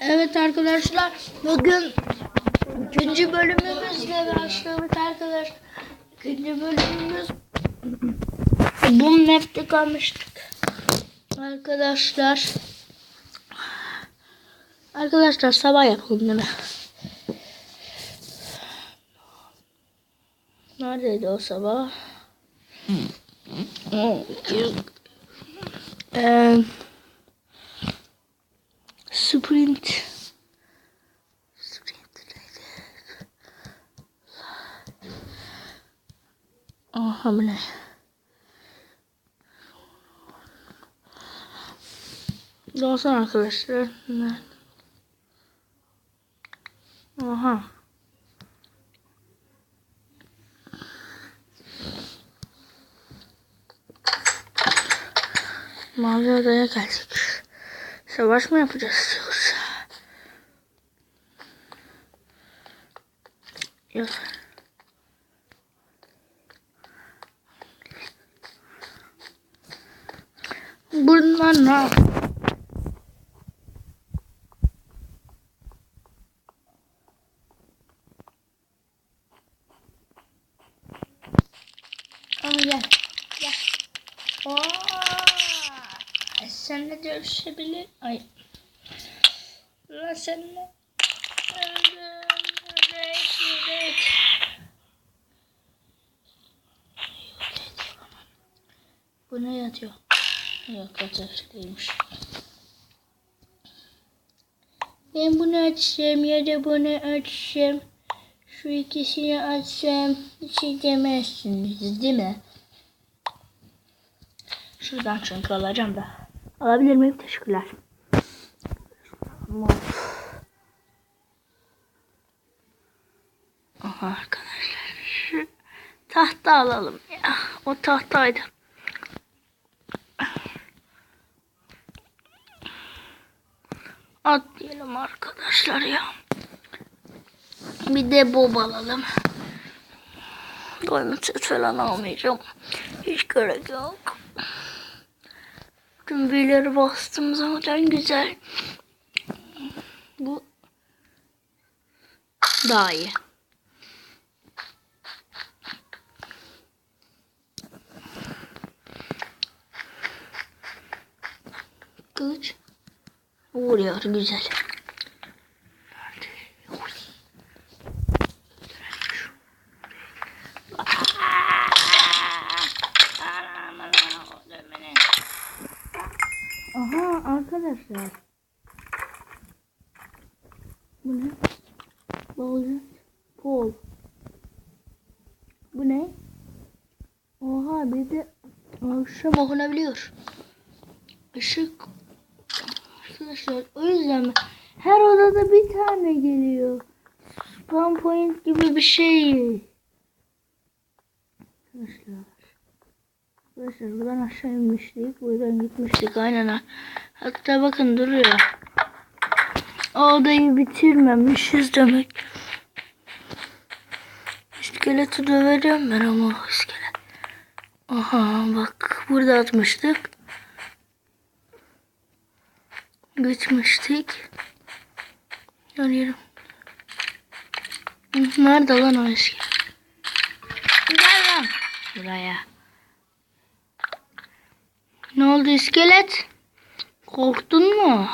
Evet arkadaşlar bugün ikinci bölümümüzle başladık arkadaşlar. İkinci bölümümüz bu map'te kalmıştık. Arkadaşlar Arkadaşlar sabah yapalım değil mi? Neredeydi o sabah? Oh, Eee Aha bu ne? Doğsan arkadaşlar. Aha. Mavi odaya geldik. Savaş mı yapacağız yoksa? Yok. Bunlar ne yapıyor? Al gel. Gel. Oo. Seninle görüşebilir. Ay. Lan seninle. Bu ne yatıyor? Yok ateş değilmiş. Ben bunu açacağım ya da bunu açacağım. Şu ikisini açsam bir şey demezsiniz değil mi? Şuradan çünkü alacağım da. Alabilir miyim? Teşekkürler. Aha arkadaşlar şu tahta alalım ya. O tahtaydı. At diyelim arkadaşlar ya. Bir de bob alalım. Doyma set falan almayacağım. Hiç gerek yok. Tüm büyüleri bastım zaten güzel. Bu daha iyi. Kılıç vuruyor güzel. Aha arkadaşlar. Bu ne? Balıcı. Pol. Bu ne? Oha bir de akşam okunabiliyor. Işık. Arkadaşlar o yüzden? Her odada bir tane geliyor. Spam point gibi bir şey. Arkadaşlar. Arkadaşlar buradan aşağı inmiştik. Buradan gitmiştik aynen. Hatta bakın duruyor. O odayı bitirmemişiz demek. İskeleti döverim ben ama iskelet. Aha bak burada atmıştık. Geçmiştik. Görüyorum. Nerede lan o iskelet? Gel lan. Buraya. Ne oldu iskelet? Korktun mu?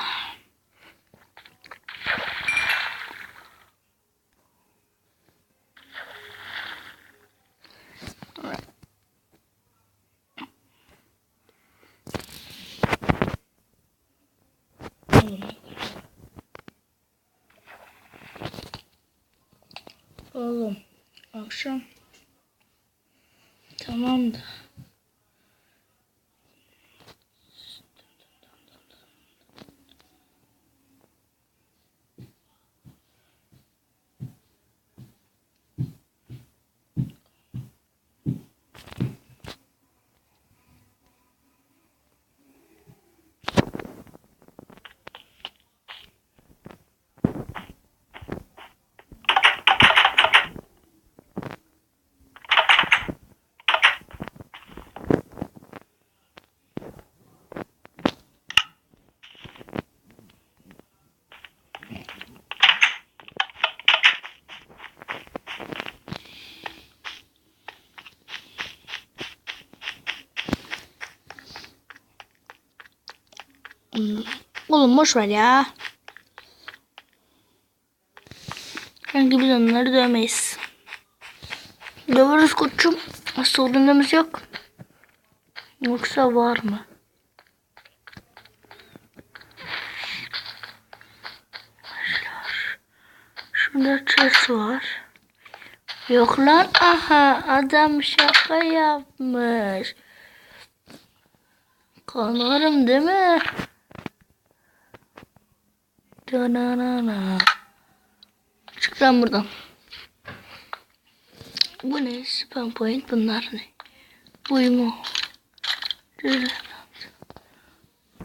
Oğlum akşam tamam da Oğlum boş ver ya. Sanki biz onları dövmeyiz. Döveriz koçum. Sorunumuz yok. Yoksa var mı? Şurada chest var. Yok lan aha adam şaka yapmış. Kanarım değil mi? Çık buradan. Bu ne? Spam point bunlar ne? Buymu.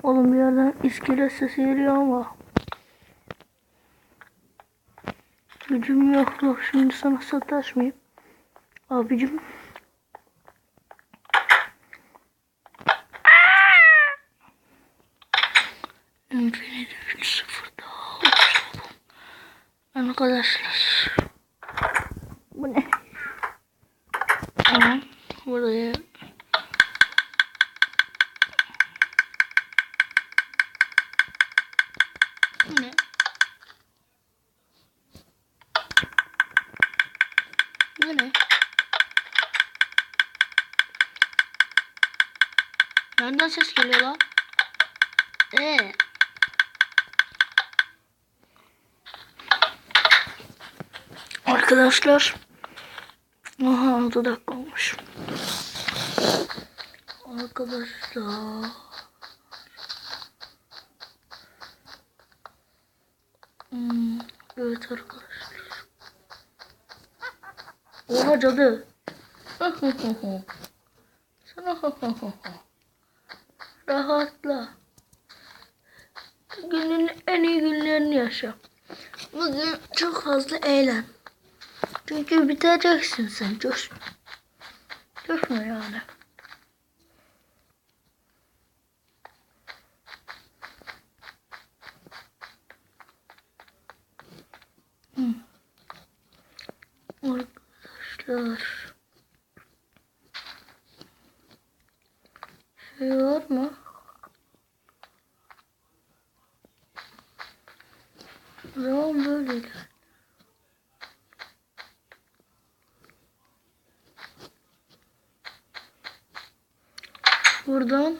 Oğlum bir yerden iskelet sesi geliyor ama. Gücüm yok şimdi sana sataşmayayım. Abicim. Arkadaşlar. Bu ne? Tamam. Buraya Bu ne? Bu ne? Nereden ses geliyor lan? Ee. Arkadaşlar. Aha 6 dakika olmuş. Arkadaşlar. Hmm, evet arkadaşlar. Oha cadı. Sana rahatla. Günün en iyi günlerini yaşa. Bugün çok fazla eğlen. Çünkü biteceksin sen. Coşma. Coşma yani. Arkadaşlar. Şey var mı? O zaman böyle Buradan.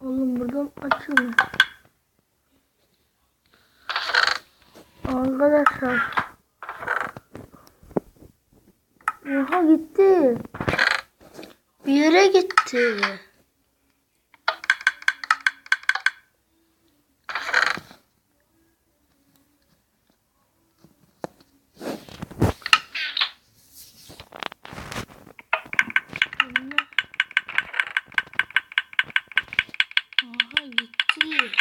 Oğlum buradan açılmıyor. Arkadaşlar. Oha gitti. Bir yere gitti. Oha gitti.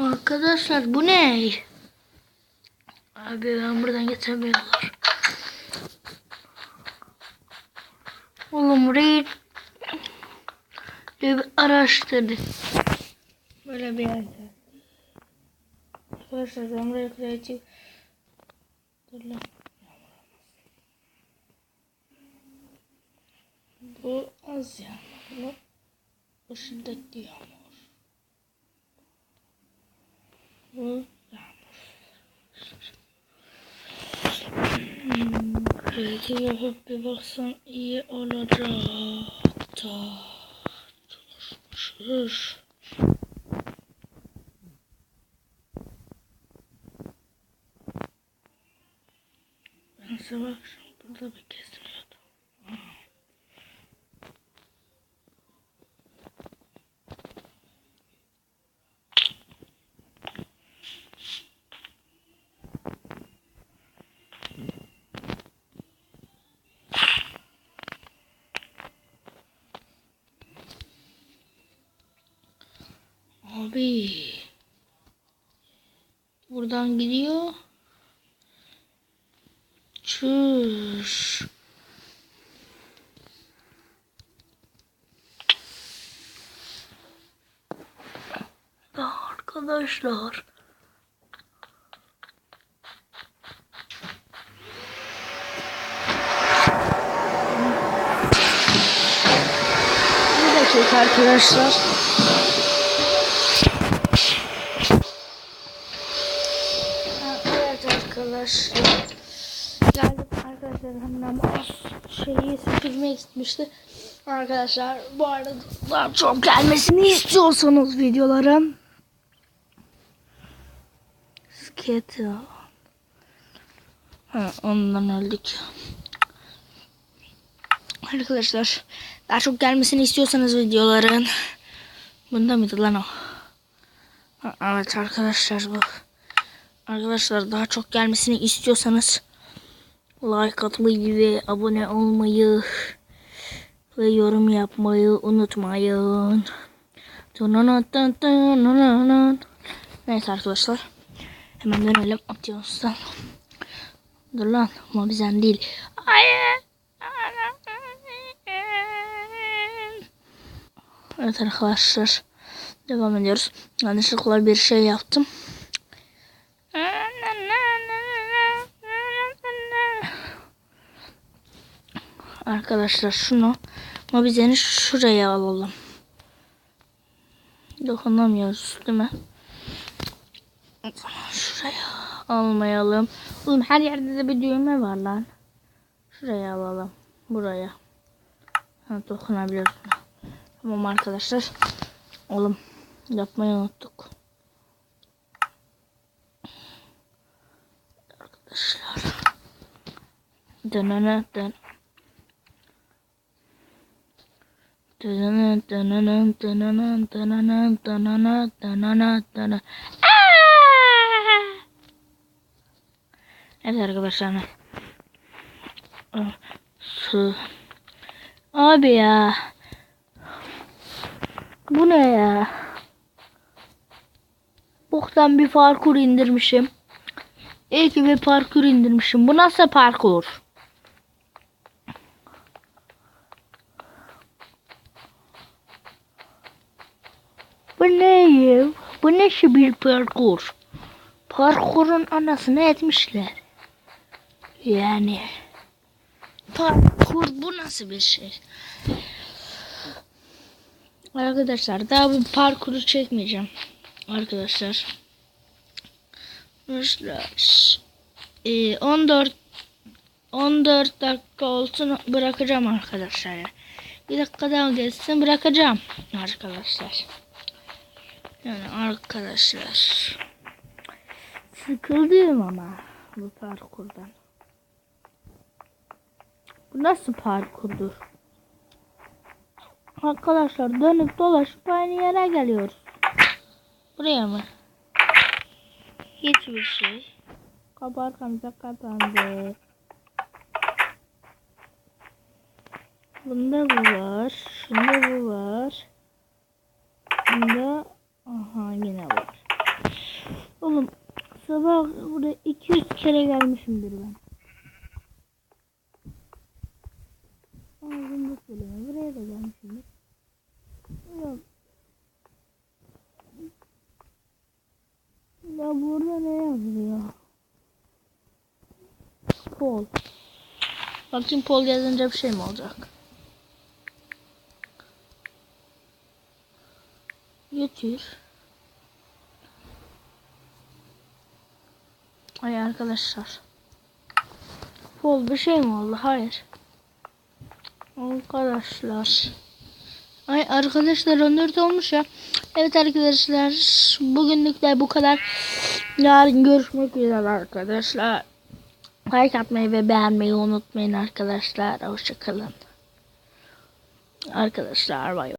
Arkadaşlar bu ne? Abi ben buradan geçemiyorlar. Oğlum burayı bir araştırdık. Böyle bir yerde. Arkadaşlar ben buraya kreatif Dur lan. Bu az yağmurlu. Bu şiddetli yağmur. Bu Hmm, Kreatif yapıp bir baksan iyi olacak. Da. Çalışmışız. Ben sabah akşam burada bir kesiliyordum. Abi. Buradan gidiyor. Çüş. arkadaşlar. Bir dakika arkadaşlar. Evet arkadaşlar. Geldim arkadaşlar hemen şeyi süpürmeye gitmişti. Arkadaşlar bu arada daha çok gelmesini istiyorsanız videoların Skate Ha, ondan öldük. Arkadaşlar daha çok gelmesini istiyorsanız videoların Bunda mıydı lan o? Evet arkadaşlar bu. Arkadaşlar daha çok gelmesini istiyorsanız like atmayı ve abone olmayı ve yorum yapmayı unutmayın. Neyse arkadaşlar. Hemen dönelim atıyorsan. Dur lan ama bizden değil. Evet arkadaşlar. Devam ediyoruz. Yanlışlıkla bir şey yaptım. Arkadaşlar şunu mobizeni şuraya alalım. Dokunamıyoruz değil mi? Şuraya almayalım. Oğlum her yerde de bir düğme var lan. Şuraya alalım. Buraya. Ha, dokunabiliyoruz. Tamam arkadaşlar. Oğlum yapmayı unuttuk. Arkadaşlar. Dönene dön. Dönene dönene dönene dönene dönene dönene dönene. Evet arkadaşlar. Su. Abi ya. Bu ne ya? Boktan bir parkur indirmişim. İyi ki bir parkur indirmişim. Bu nasıl parkur? Bu ne? Bu nasıl bir parkur? Parkurun anasını etmişler. Yani. Parkur bu nasıl bir şey? Arkadaşlar daha bu parkuru çekmeyeceğim. Arkadaşlar. Arkadaşlar. Ee, 14 14 dakika olsun bırakacağım arkadaşlar. Bir dakika daha geçsin bırakacağım arkadaşlar. Yani arkadaşlar. Sıkıldım ama bu parkurdan. Bu nasıl parkurdur? Arkadaşlar dönüp dolaşıp aynı yere geliyoruz. Buraya mı? Hiçbir şey. Kapı arkamıza kapandı. Bunda bu var. Şunda bu var. Bunda aha yine var. Oğlum sabah buraya 200 kere gelmişimdir ben. Ağzımda söyleme. Buraya da gelmişimdir. Yok. Ya burada ne yazıyor? Pol. Bakayım pol yazınca bir şey mi olacak? Götür. Ay arkadaşlar. Pol bir şey mi oldu? Hayır. Arkadaşlar. Ay arkadaşlar 14 olmuş ya. Evet arkadaşlar bugünlük de bu kadar. Yarın görüşmek üzere arkadaşlar. Like atmayı ve beğenmeyi unutmayın arkadaşlar. Hoşçakalın. Arkadaşlar bay bay.